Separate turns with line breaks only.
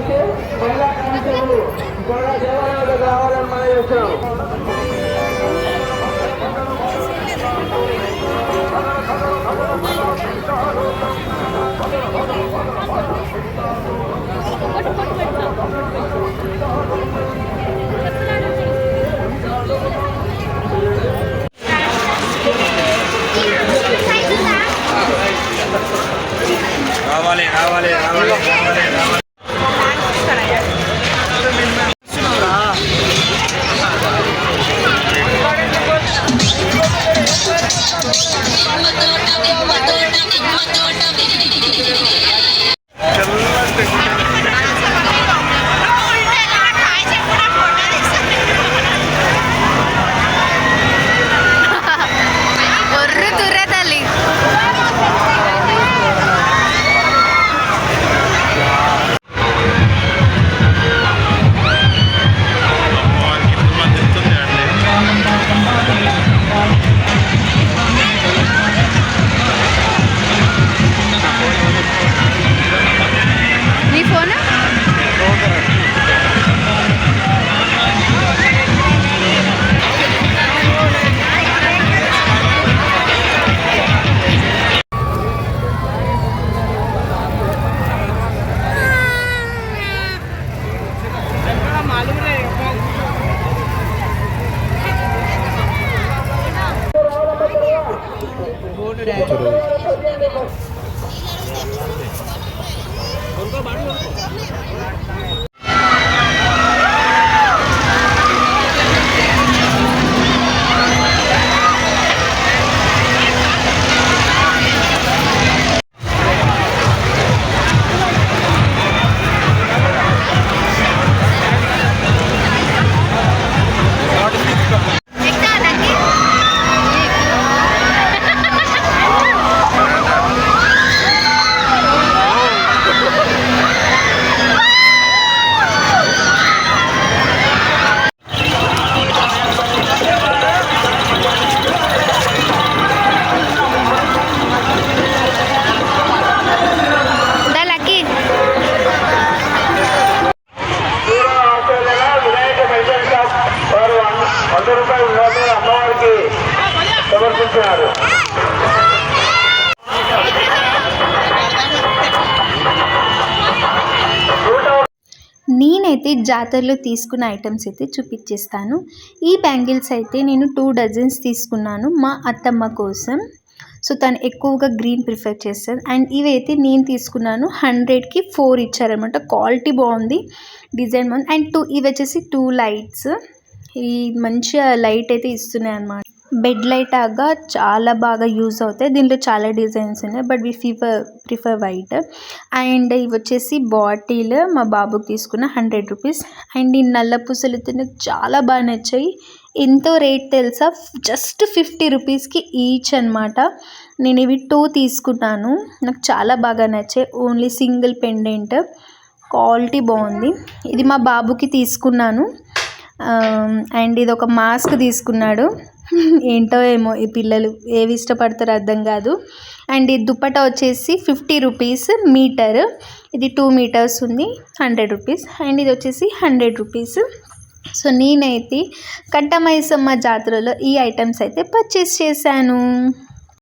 చేసి మహిళా కమిటీలు గొర్రె దేవాలయాలు కావాలని మనం చేశాం రావాలి రావాలి రావాలి రావాలి back.
నేనైతే జాతరలో తీసుకున్న ఐటమ్స్ అయితే చూపించేస్తాను ఈ బ్యాంగిల్స్ అయితే నేను టూ డజన్స్ తీసుకున్నాను మా అత్తమ్మ కోసం. సో తను ఎక్కువగా గ్రీన్ ప్రిఫర్ చేస్తాను అండ్ ఇవైతే నేను తీసుకున్నాను. హండ్రెడ్కి ఫోర్ ఇచ్చారనమాట క్వాలిటీ బాగుంది. డిజైన్ బాగుంది. అండ్ టూ ఇవి వచ్చేసి టూ లైట్స్ ఈ మంచిగా లైట్ అయితే ఇస్తున్నాయి అన్నమాట బెడ్ లైట్ లాగా చాలా బాగా యూజ్ అవుతాయి దీంట్లో చాలా డిజైన్స్ ఉన్నాయి but we fever prefer white and ఇవి వచ్చేసి బాటిల్ మా బాబుకి తీసుకున్న హండ్రెడ్ రూపీస్ అండ్ ఈ నల్ల పూసలు నాకు చాలా బాగా నచ్చాయి ఎంతో రేట్ తెలుసా జస్ట్ ఫిఫ్టీ రూపీస్కి ఈచ్ అనమాట నేను ఇవి టూ తీసుకున్నాను నాకు చాలా బాగా నచ్చాయి ఓన్లీ సింగిల్ పెండెంట్ క్వాలిటీ బాగుంది ఇది మా బాబుకి తీసుకున్నాను అండ్ ఇది ఒక మాస్క్ తీసుకున్నాడు ఏంటో ఏమో ఈ పిల్లలు ఏవి ఇష్టపడతారో అర్థం కాదు. అండ్ ఈ దుప్పట వచ్చేసి ఫిఫ్టీ రూపీస్ మీటర్. ఇది టూ మీటర్స్ ఉంది హండ్రెడ్ రూపీస్. అండ్ ఇది వచ్చేసి హండ్రెడ్ రూపీస్. సో నేనైతే కట్టమైసమ్మ జాతరలో ఈ ఐటమ్స్ అయితే పర్చేస్ చేశాను.